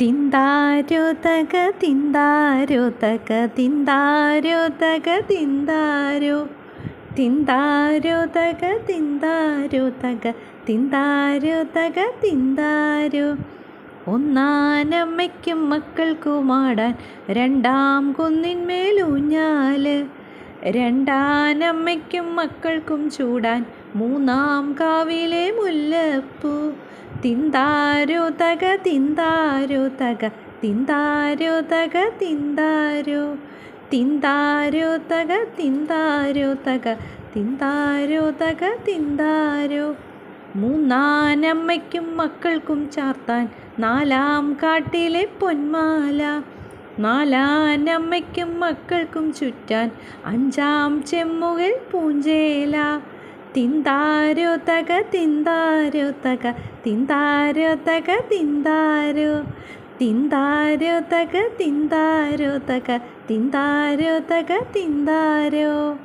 തിന്താരോ തക തിന്താരോതക തിന്താരോ. തിന്താരോതക തിന്താരോതക തിന്താരോതക തിന്താരോ. തക തിന്താരോ തക തിന്താരോ ഒന്നാനമ്മയ്ക്കും മക്കൾക്കുമാടാൻ രണ്ടാം കുന്നിന്മേലൂഞ്ഞാൽ രണ്ടാനമ്മയ്ക്കും മക്കൾക്കും ചൂടാൻ മൂന്നാം കാവിലെ മുല്ലപ്പൂ. തിന്താരോ തക തിന്താരോ തക തിന്താരോ തക തിന്താരോ തിന്താരോ തക തിന്താരോ തക തിന്താരോ തക തിന്താരോ മൂന്നാനമ്മയ്ക്കും മക്കൾക്കും ചാർത്താൻ നാലാം കാട്ടിലെ പൊന്മാല നാലാനമ്മയ്ക്കും മക്കൾക്കും ചുറ്റാൻ അഞ്ചാം ചെമ്മുകിൽ പൂഞ്ചേല തിന്താരോ തക തിന്താരോ തക തിന്താരോ തക തിന്താരോ തിന്താരോ തക തിന്താരോ തക തിന്താരോ തക തിന്താരോ.